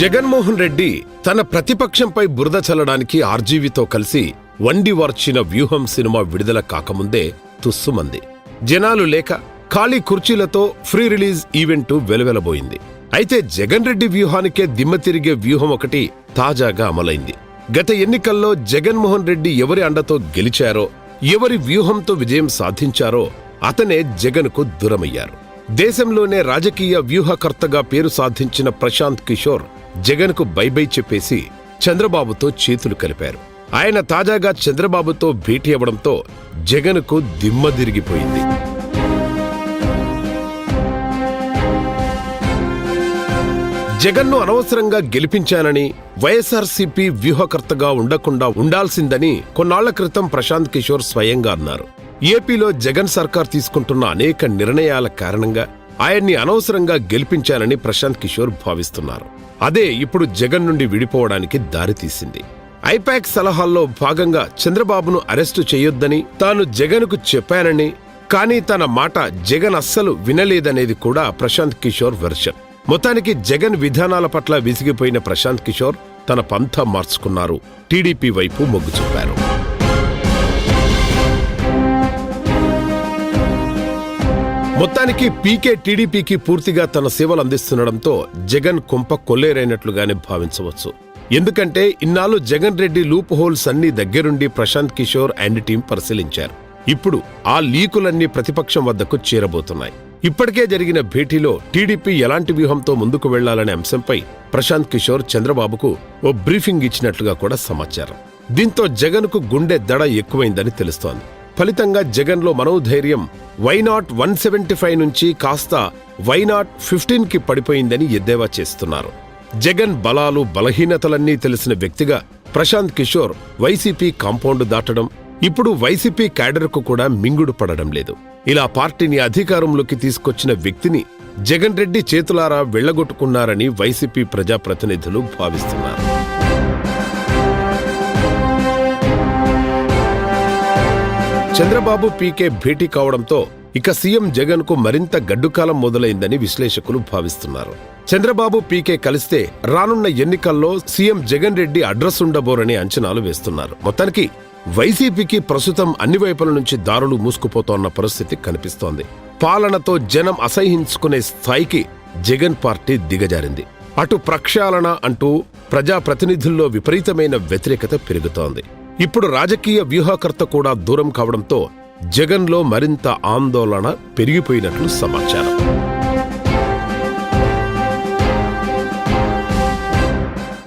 జగన్మోహన్ రెడ్డి తన ప్రతిపక్షంపై బురద చల్లడానికి ఆర్జీవితో కలిసి వండి వార్చిన వ్యూహం సినిమా విడుదల కాకముందే తుస్సుమంది. జనాలు లేక ఖాళీ కుర్చీలతో ఫ్రీ రిలీజ్ ఈవెంట్ వెలవెలబోయింది. అయితే జగన్ రెడ్డి వ్యూహానికే దిమ్మ తిరిగే వ్యూహం ఒకటి తాజాగా అమలైంది. గత ఎన్నికల్లో జగన్మోహన్ రెడ్డి ఎవరి అండతో గెలిచారో ఎవరి వ్యూహంతో విజయం సాధించారో అతనే జగన్కు దూరమయ్యారు. దేశంలోనే రాజకీయ వ్యూహకర్తగా పేరు సాధించిన ప్రశాంత్ కిషోర్ జగన్కు బైబై చెప్పేసి చంద్రబాబుతో చేతులు కలిపారు. ఆయన తాజాగా చంద్రబాబుతో భేటీ అవ్వడంతో జగన్కు దిమ్మ తిరిగిపోయింది. జగన్ను అనవసరంగా గెలిపించానని వైఎస్ఆర్సీపీ వ్యూహకర్తగా ఉండకుండా ఉండాల్సిందని కొన్నాళ్ళ క్రితం ప్రశాంత్ కిషోర్ స్వయంగా అన్నారు. ఏపీలో జగన్ సర్కార్ తీసుకుంటున్న అనేక నిర్ణయాల కారణంగా ఆయన్ని అనవసరంగా గెలిపించానని ప్రశాంత్ కిషోర్ భావిస్తున్నారు. అదే ఇప్పుడు జగన్ నుండి విడిపోవడానికి దారితీసింది ఐపాక్ సలహాల్లో భాగంగా చంద్రబాబును అరెస్టు చేయొద్దని తాను జగన్కు చెప్పానని కానీ తన మాట జగన్ అస్సలు వినలేదనేది కూడా ప్రశాంత్ కిషోర్ వెర్షన్. మొత్తానికి జగన్ విధానాల పట్ల విసిగిపోయిన ప్రశాంత్ కిషోర్ తన పంథ మార్చుకున్నారు. టీడీపీ వైపు మొగ్గు చూపారు. మొత్తానికి పీకే టీడీపీకి పూర్తిగా తన సేవలు అందిస్తుండడంతో జగన్ కొంప కొల్లేరైనట్లుగానే భావించవచ్చు. ఎందుకంటే ఇన్నాళ్ళు జగన్ రెడ్డి లూప్ హోల్స్ అన్ని దగ్గరుండి ప్రశాంత్ కిషోర్ అండ్ టీం పరిశీలించారు. ఇప్పుడు ఆ లీకులన్నీ ప్రతిపక్షం వద్దకు చేరబోతున్నాయి. ఇప్పటికే జరిగిన భేటీలో టీడీపీ ఎలాంటి వ్యూహంతో ముందుకు వెళ్ళాలనే అంశంపై ప్రశాంత్ కిషోర్ చంద్రబాబుకు ఓ బ్రీఫింగ్ ఇచ్చినట్లుగా కూడా సమాచారం. దీంతో జగన్కు గుండె దడ ఎక్కువైందని తెలుస్తోంది. ఫలితంగా జగన్లో మనోధైర్యం వైనాట్ వన్ సెవెంటీ ఫైవ్ నుంచి కాస్త వైనాట్ ఫిఫ్టీన్కి పడిపోయిందని ఎద్దేవా చేస్తున్నారు. జగన్ బలాలు బలహీనతలన్నీ తెలిసిన వ్యక్తిగా ప్రశాంత్ కిషోర్ వైసీపీ కాంపౌండ్ దాటడం ఇప్పుడు వైసీపీ క్యాడర్కు కూడా మింగుడు పడడం లేదు. ఇలా పార్టీని అధికారంలోకి తీసుకొచ్చిన వ్యక్తిని జగన్ రెడ్డి చేతులారా వెళ్ళగొట్టుకున్నారని వైసీపీ ప్రజాప్రతినిధులు భావిస్తున్నారు. చంద్రబాబు పీకే భేటీ కావడంతో ఇక సీఎం జగన్కు మరింత గడ్డుకాలం మొదలైందని విశ్లేషకులు భావిస్తున్నారు. చంద్రబాబు పీకే కలిస్తే రానున్న ఎన్నికల్లో సీఎం జగన్ రెడ్డి అడ్రస్ ఉండబోరని అంచనాలు వేస్తున్నారు. మొత్తానికి వైసీపీకి ప్రస్తుతం అన్ని వైపుల నుంచి దారులు మూసుకుపోతోన్న పరిస్థితి కనిపిస్తోంది. పాలనతో జనం అసహించుకునే స్థాయికి జగన్ పార్టీ దిగజారింది. అటు ప్రక్షాళన అంటూ ప్రజాప్రతినిధుల్లో విపరీతమైన వ్యతిరేకత పెరుగుతోంది. ఇప్పుడు రాజకీయ వ్యూహకర్త కూడా దూరం కావడంతో జగన్లో మరింత ఆందోళన పెరిగిపోయినట్లు సమాచారం.